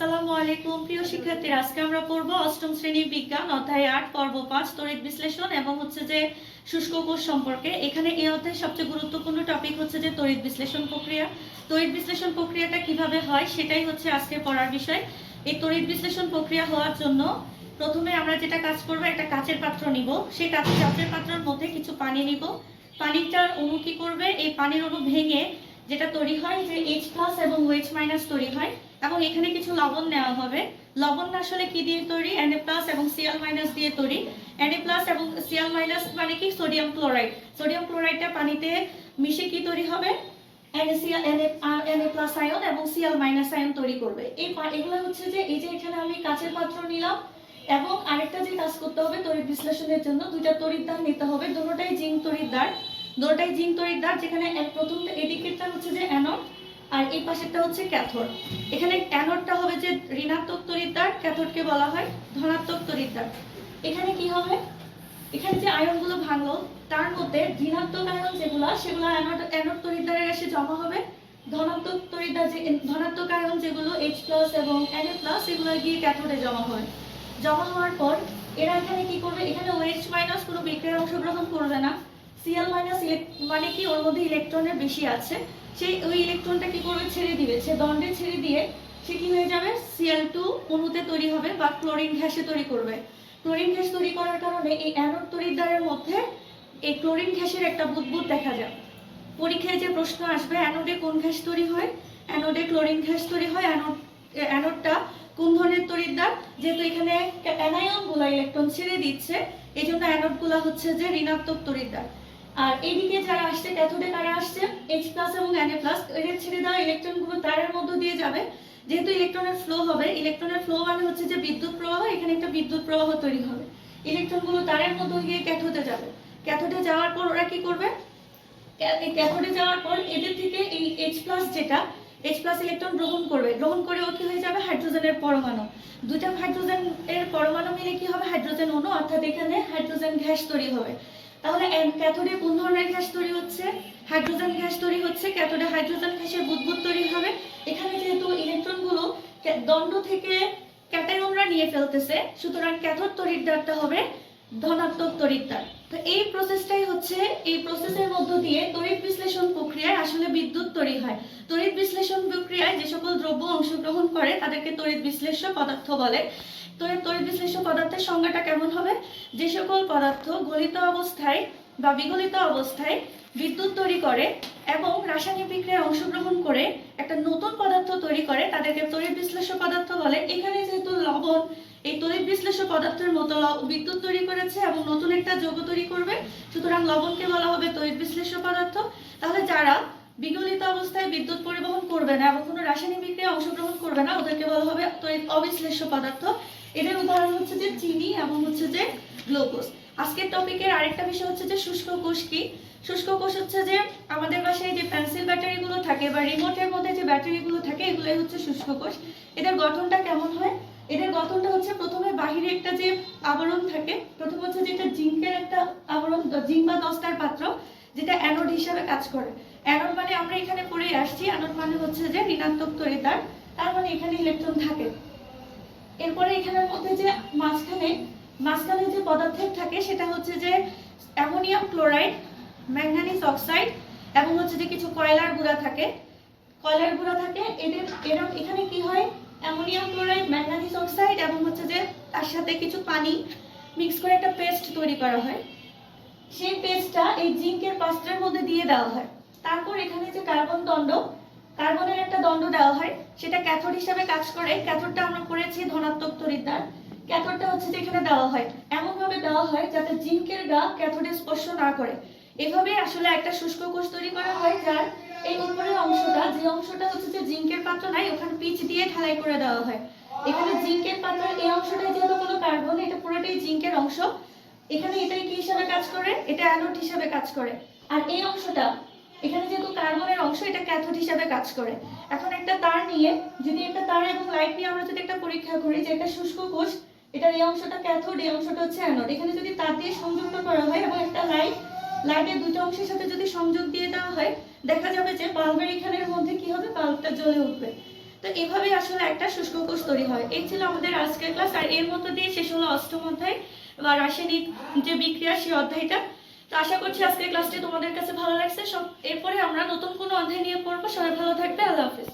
আসসালামু আলাইকুম, প্রিয় শিক্ষার্থীরা। আজকে আমরা পড়ব অষ্টম শ্রেণি বিজ্ঞান, অধ্যায় আট, পর্ব পাঁচ, তড়িৎ বিশ্লেষণ এবং হচ্ছে যে শুষ্ক কোষ সম্পর্কে। এখানে এই অধ্যায়ে সবচেয়ে গুরুত্বপূর্ণ টপিক হচ্ছে যে তড়িৎ বিশ্লেষণ প্রক্রিয়া। তড়িৎ বিশ্লেষণ প্রক্রিয়াটা কীভাবে হয় সেটাই হচ্ছে আজকে পড়ার বিষয়। এই তড়িৎ বিশ্লেষণ প্রক্রিয়া হওয়ার জন্য প্রথমে আমরা যেটা কাজ করব, একটা কাচের পাত্র নিব। সেই কাচের পাত্রের মধ্যে কিছু পানি নিব। পানিটার অণু কি করবে? এই পানির অণু ভেঙে যেটা তৈরি হয়, যে এইচ প্লাস এবং ওয়েচ মাইনাস তৈরি হয়, এবং এখানে কিছু লবণ নেওয়া হবে। লবণ আসলে কি দিয়ে তৈরি? Na প্লাস এবং Cl মাইনাস দিয়ে তৈরি। Na প্লাস এবং Cl মাইনাস মানে কি? সোডিয়াম ক্লোরাইড সোডিয়াম ক্লোরাইডটা পানিতে মিশে কি তৈরি হবে? আয়ন এবং মাইনাস আয়ন তৈরি করবে। হচ্ছে যে, এই যে এখানে আমি পাত্র নিলাম, এবং আরেকটা যে কাজ করতে হবে তড়িৎ বিশ্লেষণের জন্য, দুইটা তড়িৎদ্বার নিতে হবে। দুটোটাই জিঙ্ক তড়িৎদ্বার দুটোটাই জিঙ্ক তড়িৎদ্বার যেখানে এক- প্রথম এদিকেরটা হচ্ছে যে অ্যানোড, আর এই পাশেরটা হচ্ছে ক্যাথোড। এখানে অ্যানোডটা হবে যে ঋণাত্মক তড়িৎদ্বার ক্যাথোডকে বলা হয় ধনাত্মক তড়িৎদ্বার এখানে কি হবে? এখানে যে আয়নগুলো ভাঙলো, তার মধ্যে ঋণাত্মক আয়ন যেগুলো, সেগুলো অ্যানোড অ্যানোড তড়িৎদ্বারে এসে জমা হবে। ধনাত্মক তড়িৎদ্বার যে, ধনাত্মক আয়ন যেগুলো এইচ প্লাস এবং Na প্লাস এগুলো গিয়ে ক্যাথোডে জমা হয়। জমা হওয়ার পর, এরা এখানে কি করবে? এখানে ওএইচ মাইনাস কোনো বিক্রিয়ায় অংশগ্রহণ করবে না। সিএল মাইনাস মানে কি, ওর মধ্যে ইলেকট্রনের বেশি আছে সেই ওই ইলেকট্রনটা কি করবে? ছেড়ে দিবে। সে দণ্ডে ছেড়ে দিয়ে সে কি হয়ে যাবে? সিএল টু অণুতে তৈরি হবে বা ক্লোরিন ঘ্যাসে তৈরি করবে। ক্লোরিন ঘ্যাস তৈরি করার কারণে এই অ্যানোড তড়িৎদ্বারের মধ্যে এই ক্লোরিন ঘ্যাসের একটা বুদবুদ দেখা যায়। পরীক্ষায় যে প্রশ্ন আসবে অ্যানোডে কোন ঘ্যাস তৈরি হয়? অ্যানোডে ক্লোরিন ঘ্যাস তৈরি হয় অ্যানোড অ্যানোডটা কোন ধরনের তড়িৎদ্বার যেহেতু এখানে অ্যানায়নগুলা ইলেকট্রন ছেড়ে দিচ্ছে এই জন্য অ্যানোডগুলো হচ্ছে যে ঋণাত্মক তড়িৎদ্বার আর এদিকে যারা আসছে ক্যাথোডে কারা আসছে এইচ প্লাস এবং Na প্লাস এদের ছেড়ে দেওয়া ইলেকট্রনগুলো তারের মধ্য দিয়ে যাবে। যেহেতু ইলেকট্রনের ফ্লো হবে ইলেকট্রনের ফ্লো মানে হচ্ছে যে বিদ্যুৎ প্রবাহ, এখানে একটা বিদ্যুৎ প্রবাহ তৈরি হবে। ইলেকট্রনগুলো তারের মধ্য দিয়ে ক্যাথোডে যাবে। ক্যাথোডে যাওয়ার পর ওরা কি করবে? ক্যাথোডে যাওয়ার পর এদের থেকে এই এইচ প্লাস যেটা এইচ প্লাস ইলেকট্রন গ্রহণ করবে। গ্রহণ করে ও কি হয়ে যাবে? হাইড্রোজেনের পরমাণু। দুইটা হাইড্রোজেন এর পরমাণু মিলে কি হবে? হাইড্রোজেন অণু, অর্থাৎ এখানে হাইড্রোজেন গ্যাস তৈরি হবে। তাহলে ক্যাথোডে কোন ধরনের গ্যাস তৈরি হচ্ছে? হাইড্রোজেন গ্যাস তৈরি হচ্ছে, ক্যাথোডে হাইড্রোজেন গ্যাসের বুদবুদ তৈরি হবে। এখানে যেহেতু ইলেকট্রনগুলো দণ্ড থেকে ক্যাটায়নরা নিয়ে ফেলতেছে, সুতরাং ক্যাথোড তড়িৎদ্বারটা হবে ধনাত্মক তড়িৎদ্বার তো এই প্রসেসটাই হচ্ছে, এই প্রসেসের মধ্য দিয়ে তড়িৎ বিশ্লেষণ প্রক্রিয়ায় আসলে বিদ্যুৎ তৈরি হয়। তড়িৎ বিশ্লেষণ প্রক্রিয়ায় যে সকল দ্রব্য অংশগ্রহণ করে, তাদেরকে তড়িৎ বিশ্লেষ্য পদার্থ বলে। তড়িৎ তড়িৎ বিশ্লেষ্য পদার্থের সংজ্ঞাটা কেমন হবে? যে সকল পদার্থ গলিত অবস্থায় বা বিগলিত অবস্থায় বিদ্যুৎ তৈরি করে এবং রাসায়নিক বিক্রিয়ায় অংশগ্রহণ করে একটা নতুন পদার্থ তৈরি করে, তাদেরকে তড়িৎ বিশ্লেষ্য পদার্থ বলে। এখানে যেহেতু লবণ, এই তড়িৎ বিশ্লেষ্য পদার্থের মতো বিদ্যুৎ তৈরি করেছে এবং নতুন একটা যৌগ তৈরি করবে, সুতরাং লবণকে বলা হবে তড়িৎ বিশ্লেষ্য পদার্থ। তাহলে যারা বিগলিত অবস্থায় বিদ্যুৎ পরিবহন করবে না এবং কোনো রাসায়নিক বিক্রিয়ায় অংশগ্রহণ করবে না। ওদেরকে বলা হবে তড়িৎ অবিশ্লেষ্য পদার্থ। এদের উদাহরণ হচ্ছে যে চিনি এবং হচ্ছে যে গ্লুকোজ। আজকের টপিকের আরেকটা বিষয় হচ্ছে যে শুষ্ক কোষ কি? শুষ্ক কোষ হচ্ছে যে আমাদের বাসায় যে পেন্সিল ব্যাটারিগুলো থাকে বা রিমোটের মধ্যে যে ব্যাটারিগুলো থাকে, এগুলোই হচ্ছে শুষ্ক কোষ। এদের গঠনটা কেমন হয়? এদের গঠনটা হচ্ছে প্রথমে বাহিরে একটা যে আবরণ থাকে, প্রথম হচ্ছে যেটা জিঙ্কের একটা আবরণ, জিঙ্ক বা দস্তার পাত্র, যেটা অ্যানোড হিসাবে কাজ করে। অ্যানোড মানে আমরা এখানে পড়ে আসছি। অ্যানোড মানে হচ্ছে যে ঋণাত্মক তড়িৎদ্বার তার মানে এখানে ইলেকট্রন থাকে। এরপরে এখানের মধ্যে যে মাঝখানে মাঝখানে যে পদার্থের থাকে, সেটা হচ্ছে যে অ্যামোনিয়াম ক্লোরাইড ম্যাঙ্গানিজ অক্সাইড এবং হচ্ছে যে কিছু কয়লার গুঁড়া থাকে। কয়লার গুঁড়া থাকে, এদের, এরা এখানে কি হয়? অ্যামোনিয়াম ক্লোরাইড ম্যাঙ্গানিজ অক্সাইড এবং হচ্ছে যে তার সাথে কিছু পানি মিক্স করে একটা পেস্ট তৈরি করা হয়। সেই পেস্টটা এই জিঙ্কের পাত্রের মধ্যে দিয়ে দেওয়া হয়। তারপর এখানে যে কার্বন দণ্ড, কার্বনের একটা দণ্ড দেওয়া হয়, সেটা ক্যাথোড হিসাবে কাজ করে। ক্যাথোডটা আমরা পড়েছি ধনাত্মক তরিদ্বার ক্যাথোডটা হচ্ছে যে এখানে দেওয়া হয়। এমন ভাবে দেওয়া হয় যাতে জিঙ্কের গা ক্যাথোডে স্পর্শ না করে। এভাবে আসলে একটা শুষ্ক কোষ তৈরি করা হয় যার এই উপরের অংশটা, যে অংশটা হচ্ছে যে জিঙ্কের পাত্র নাই, ওখানে পিচ দিয়ে ঢালাই করে দেওয়া হয়। এখানে জিঙ্কের পাত্রের এই অংশটাই যেহেতু কোনো কার্বন, এটা পুরোটাই জিঙ্কের অংশ। এখানে এটাই কি হিসাবে কাজ করে? এটা অ্যানোড হিসাবে কাজ করে। আর এই অংশটা কার্বনের অংশ এটা ক্যাথোড হিসাবে কাজ করে। এখন একটা তার নিয়ে, যদি একটা তার এবং লাইট নিয়ে আমরা যদি একটা পরীক্ষা করি যে একটা শুষ্ক কোষ, এটার এই অংশটা ক্যাথোড এই অংশটা হচ্ছে অ্যানোড এখানে যদি তার দিয়ে সংযুক্ত করা হয় এবং একটা লাইট লাইটের দুটো অংশের সাথে যদি সংযোগ দিয়ে দেওয়া হয়, দেখা যাবে যে বাল্বের এখানের মধ্যে কি হবে? বাল্বটা জ্বলে উঠবে। তো এভাবেই আসলে একটা শুষ্ক কোষ তৈরি হয়। এই ছিল আমাদের আজকের ক্লাস আর এর মধ্য দিয়ে শেষ হলো অষ্টম অধ্যায় বা রাসায়নিক যে বিক্রিয়া, সেই অধ্যায়টা। তো আশা করছি আজকের ক্লাসটি তোমাদের কাছে ভালো লাগছে। সব এরপরে আমরা নতুন কোনো অধ্যায় নিয়ে পড়ব। সবাই ভালো থাকবে। আল্লাহ হাফিজ।